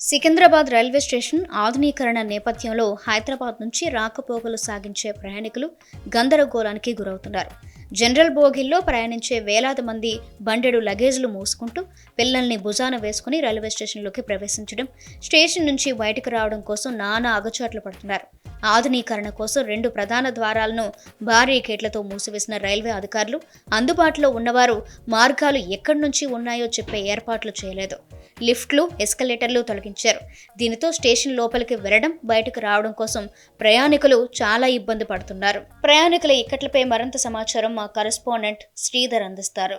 Secunderabad railway station ఆధునీకరణ నేపథ్యంలో హైదరాబాద్ నుంచి రాకపోకలు సాగించే ప్రయాణికులు గందరగోళానికి గురవుతున్నారు. జనరల్ బోగిల్లో ప్రయాణించే వేలాది మంది బండెడు లగేజ్లు మోసుకుంటూ పిల్లల్ని భుజాన వేసుకుని రైల్వే స్టేషన్లోకి ప్రవేశించడం స్టేషన్ నుంచి బయటకు రావడం కోసం నానా అగచాట్లు పడుతున్నారు. ఆధునీకరణ కోసం రెండు ప్రధాన ద్వారాలను భారీ గేట్లతో మూసివేసిన రైల్వే అధికారులు అందుబాటులో ఉన్నవారు మార్గాలు ఎక్కడి నుంచి ఉన్నాయో చెప్పే ఏర్పాట్లు చేయలేదు. లిఫ్ట్లు ఎస్కలేటర్లు తొలగించారు. దీనితో స్టేషన్ లోపలికి వెళ్ళడం బయటకు రావడం కోసం ప్రయాణికులు చాలా ఇబ్బంది పడుతున్నారు. ప్రయాణికుల ఇక్కట్లపై మరింత సమాచారం మా కరెస్పాండెంట్ శ్రీధర్ అందిస్తారు.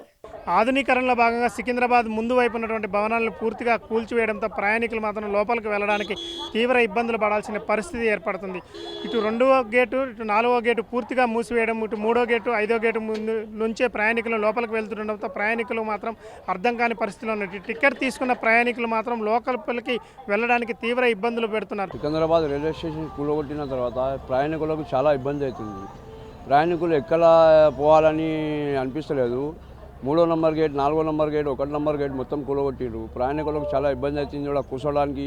ఆధునీకరణలో భాగంగా సికింద్రాబాద్ ముందు వైపు ఉన్నటువంటి భవనాలను పూర్తిగా కూల్చివేయడంతో ప్రయాణికులు మాత్రం లోపలికి వెళ్ళడానికి తీవ్ర ఇబ్బందులు పడాల్సిన పరిస్థితి ఏర్పడుతుంది. ఇటు రెండవ గేటు ఇటు నాలుగో గేటు పూర్తిగా మూసివేయడం ఇటు మూడో గేటు ఐదో గేటు ముందు నుంచే ప్రయాణికులు లోపలికి వెళ్తుండడంతో ప్రయాణికులు మాత్రం అర్థం కాని పరిస్థితిలో ఉన్నారు. టికెట్ తీసుకున్న ప్రయాణికులు మాత్రం లోపలికి వెళ్ళడానికి తీవ్ర ఇబ్బందులు పెడుతున్నారు. సికింద్రాబాద్ రైల్వే స్టేషన్ కూలగొట్టిన తర్వాత ప్రయాణికులకు చాలా ఇబ్బంది అవుతుంది. ప్రయాణికులు ఎక్కడ పోవాలని అనిపిస్తలేదు. మూడో నంబర్ గేట్ నాలుగో నంబర్ గేట్ ఒకటి నంబర్ గేట్ మొత్తం కూలగొట్టిండ్రు. ప్రయాణికులకు చాలా ఇబ్బంది అవుతుంది కూడా కూర్చోడానికి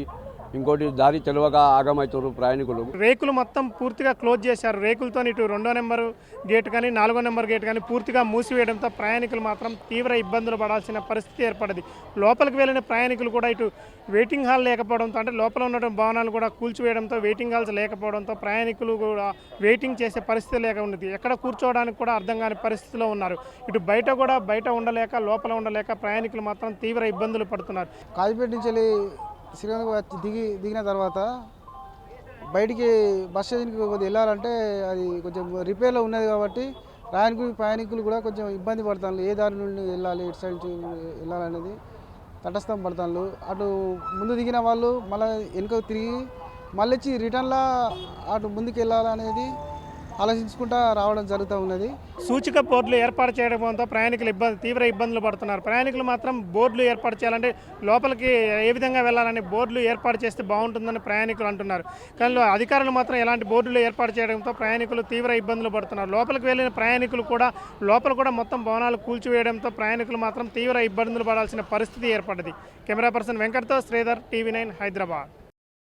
ఇంకోటి దారి తెలియక ఆగమవుతారు ప్రయాణికులు. రేకులు మొత్తం పూర్తిగా క్లోజ్ చేశారు. రేకులతో ఇటు రెండో నెంబర్ గేట్ కానీ నాలుగో నెంబర్ గేట్ కానీ పూర్తిగా మూసివేయడంతో ప్రయాణికులు మాత్రం తీవ్ర ఇబ్బందులు పడాల్సిన పరిస్థితి ఏర్పడింది. లోపలికి వెళ్ళిన ప్రయాణికులు కూడా ఇటు వెయిటింగ్ హాల్ లేకపోవడంతో అంటే లోపల ఉన్న భవనాలు కూడా కూల్చివేయడంతో వెయిటింగ్ హాల్స్ లేకపోవడంతో ప్రయాణికులు కూడా వెయిటింగ్ చేసే పరిస్థితి లేక ఉన్నది. ఎక్కడ కూర్చోవడానికి కూడా అర్థం కాని పరిస్థితిలో ఉన్నారు. ఇటు బయట కూడా బయట ఉండలేక లోపల ఉండలేక ప్రయాణికులు మాత్రం తీవ్ర ఇబ్బందులు పడుతున్నారు. కాజీపేట నుంచి శ్రీకాకుళం వచ్చి దిగి దిగిన తర్వాత బయటికి బస్ స్టేషన్కి కొద్దిగా వెళ్ళాలంటే అది కొంచెం రిపేర్లో ఉన్నది కాబట్టి ప్రయాణికులు ప్రయాణికులు కూడా కొంచెం ఇబ్బంది పడతాను ఏ దారి నుండి వెళ్ళాలి ఇటు సైడ్ నుంచి వెళ్ళాలనేది తటస్థం పడతాను అటు ముందు దిగిన వాళ్ళు మళ్ళీ వెనుక తిరిగి మళ్ళీ వచ్చి రిటర్న్లా అటు ముందుకు వెళ్ళాలనేది ఆలోచించుకుంటా రావడం జరుగుతూ ఉన్నది. సూచిక బోర్డులు ఏర్పాటు చేయడంతో ప్రయాణికులు ఇబ్బంది తీవ్ర ఇబ్బందులు పడుతున్నారు. ప్రయాణికులు మాత్రం బోర్డులు ఏర్పాటు చేయాలంటే లోపలికి ఏ విధంగా వెళ్ళాలని బోర్డులు ఏర్పాటు చేస్తే బాగుంటుందని ప్రయాణికులు అంటున్నారు. కానీ అధికారులు మాత్రం ఎలాంటి బోర్డులు ఏర్పాటు చేయడంతో ప్రయాణికులు తీవ్ర ఇబ్బందులు పడుతున్నారు. లోపలికి వెళ్ళిన ప్రయాణికులు కూడా లోపల కూడా మొత్తం భవనాలు కూల్చివేయడంతో ప్రయాణికులు మాత్రం తీవ్ర ఇబ్బందులు పడాల్సిన పరిస్థితి ఏర్పడింది కెమెరా పర్సన్ వెంకట్తో శ్రీధర్ టీవీ నైన్ హైదరాబాద్.